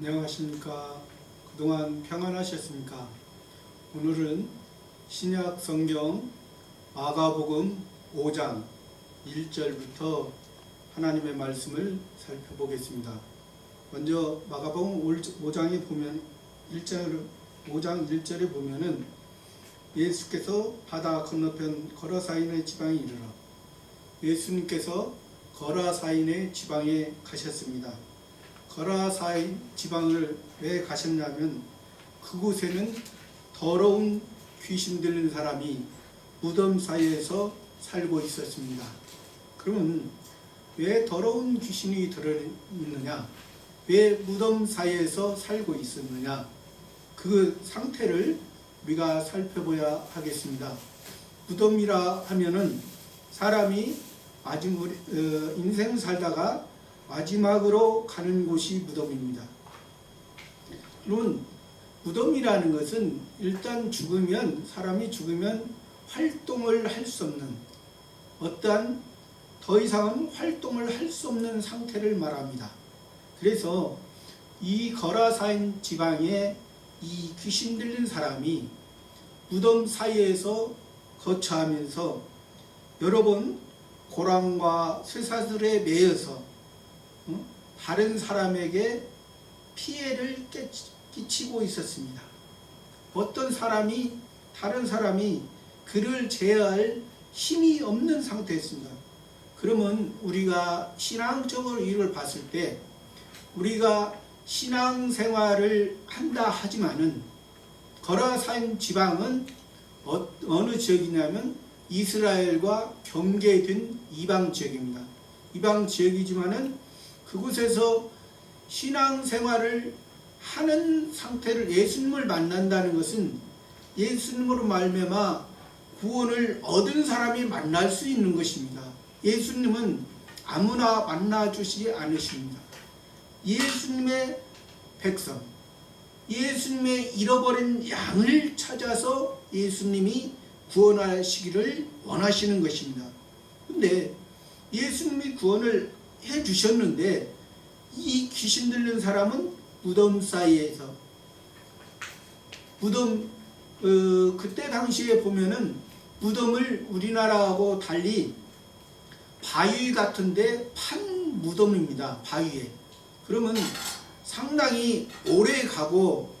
안녕하십니까. 그동안 평안하셨습니까? 오늘은 신약 성경 마가복음 5장 1절부터 하나님의 말씀을 살펴보겠습니다. 먼저 마가복음 5장에 보면 1절 5장 1절에 보면은 예수께서 바다 건너편 거라사인의 지방에 이르러 예수님께서 거라사인의 지방에 가셨습니다. 거라사인 지방을 왜 가셨냐면 그곳에는 더러운 귀신 들린 사람이 무덤 사이에서 살고 있었습니다. 그러면 왜 더러운 귀신이 들어 있느냐? 왜 무덤 사이에서 살고 있었느냐? 그 상태를 우리가 살펴봐야 하겠습니다. 무덤이라 하면은 사람이 마지막 어, 인생 살다가 마지막으로 가는 곳이 무덤입니다. 물론 무덤이라는 것은 일단 죽으면 사람이 죽으면 활동을 할 수 없는 어떠한 더 이상은 활동을 할 수 없는 상태를 말합니다. 그래서 이 거라사인 지방에 이 귀신 들린 사람이 무덤 사이에서 거처하면서 여러 번 고랑과 쇠사슬에 매여서 어? 다른 사람에게 피해를 끼치- 끼치고 있었습니다. 어떤 사람이 다른 사람이 그를 제어할 힘이 없는 상태였습니다. 그러면 우리가 신앙적으로 이걸 봤을 때 우리가 신앙생활을 한다 하지만은 거라산 지방은 어, 어느 지역이냐면 이스라엘과 경계된 이방 지역입니다. 이방 지역이지만은 그곳에서 신앙생활을 하는 상태를 예수님을 만난다는 것은 예수님으로 말미암아 구원을 얻은 사람이 만날 수 있는 것입니다. 예수님은 아무나 만나 주시지 않으십니다. 예수님의 백성, 예수님의 잃어버린 양을 찾아서 예수님이 구원하시기를 원하시는 것입니다. 근데 예수님이 구원을 해 주셨는데 이 귀신 들린 사람은 무덤 사이에서 무덤 어, 그때 당시에 보면은 무덤을 우리나라하고 달리 바위 같은데 판 무덤입니다. 바위에. 그러면 상당히 오래 가고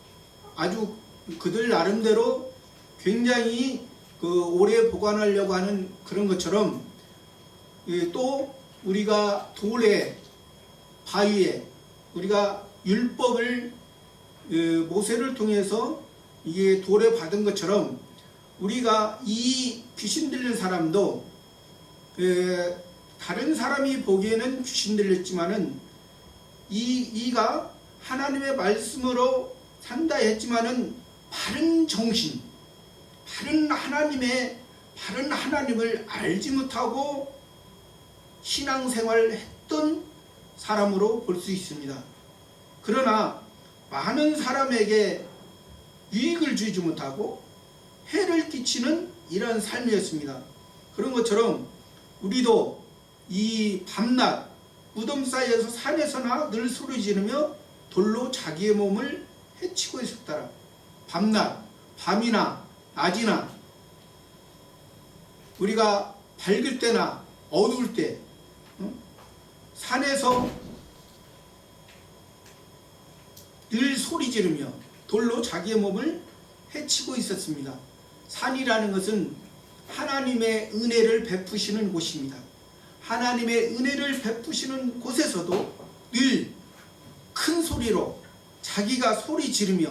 아주 그들 나름대로 굉장히 그 오래 보관하려고 하는 그런 것처럼 예, 또 우리가 돌에 바위에 우리가 율법을 어, 모세를 통해서 이게 돌에 받은 것처럼 우리가 이 귀신 들린 사람도 에, 다른 사람이 보기에는 귀신 들렸지만은 이 이가 하나님의 말씀으로 산다 했지만은 바른 정신, 바른 하나님의 바른 하나님을 알지 못하고 신앙생활을 했던 사람으로 볼 수 있습니다. 그러나 많은 사람에게 유익을 주지 못하고 해를 끼치는 이런 삶이었습니다. 그런 것처럼 우리도 이 밤낮 무덤 사이에서 산에서나 늘 소리 지르며 돌로 자기의 몸을 해치고 있었더라. 밤낮, 밤이나 낮이나 우리가 밝을 때나 어두울 때 응? 산에서 늘 소리 지르며 돌로 자기의 몸을 해치고 있었습니다. 산이라는 것은 하나님의 은혜를 베푸시는 곳입니다. 하나님의 은혜를 베푸시는 곳에서도 늘 큰 소리로 자기가 소리 지르며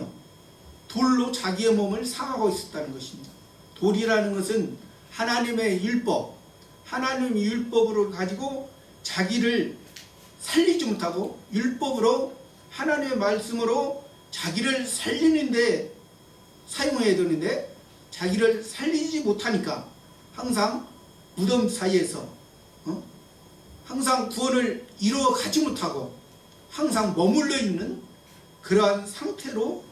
돌로 자기의 몸을 상하고 있었다는 것입니다. 돌이라는 것은 하나님의 율법, 하나님 의 율법으로 가지고 자기를 살리지 못하고 율법으로 하나님의 말씀으로 자기를 살리는데 사용해야 되는데 자기를 살리지 못하니까 항상 무덤 사이에서 어? 항상 구원을 이루어 가지 못하고 항상 머물러 있는 그러한 상태로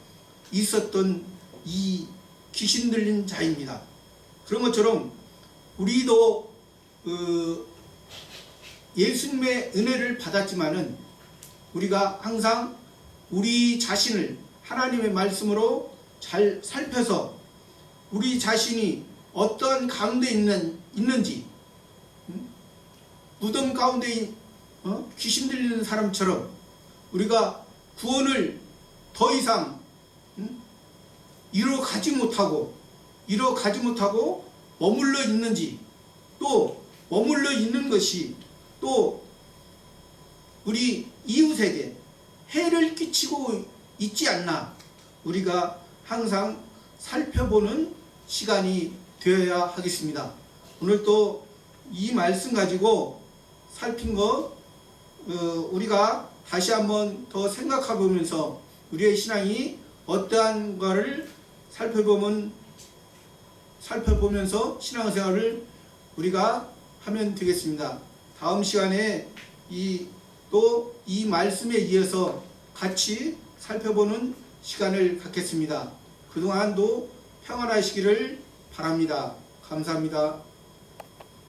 있었던 이 귀신 들린 자입니다. 그런 것처럼 우리도 그 예수님의 은혜를 받았지만은 우리가 항상 우리 자신을 하나님의 말씀으로 잘 살펴서 우리 자신이 어떤 가운데 있는, 있는지 음? 무덤 가운데 인- 어? 귀신 들리는 사람처럼 우리가 구원을 더 이상 음? 이뤄 가지 못하고 이뤄 가지 못하고 머물러 있는지 또 머물러 있는 것이 또 우리 이웃에게 해를 끼치고 있지 않나 우리가 항상 살펴보는 시간이 되어야 하겠습니다. 오늘 또 이 말씀 가지고 살핀 거 어, 우리가 다시 한번 더 생각해 보면서 우리의 신앙이 어떠한 것을 살펴보면 살펴보면서 신앙생활을 우리가 하면 되겠습니다. 다음 시간에 이 또 이 말씀에 이어서 같이 살펴보는 시간을 갖겠습니다. 그동안도 평안하시기를 바랍니다. 감사합니다.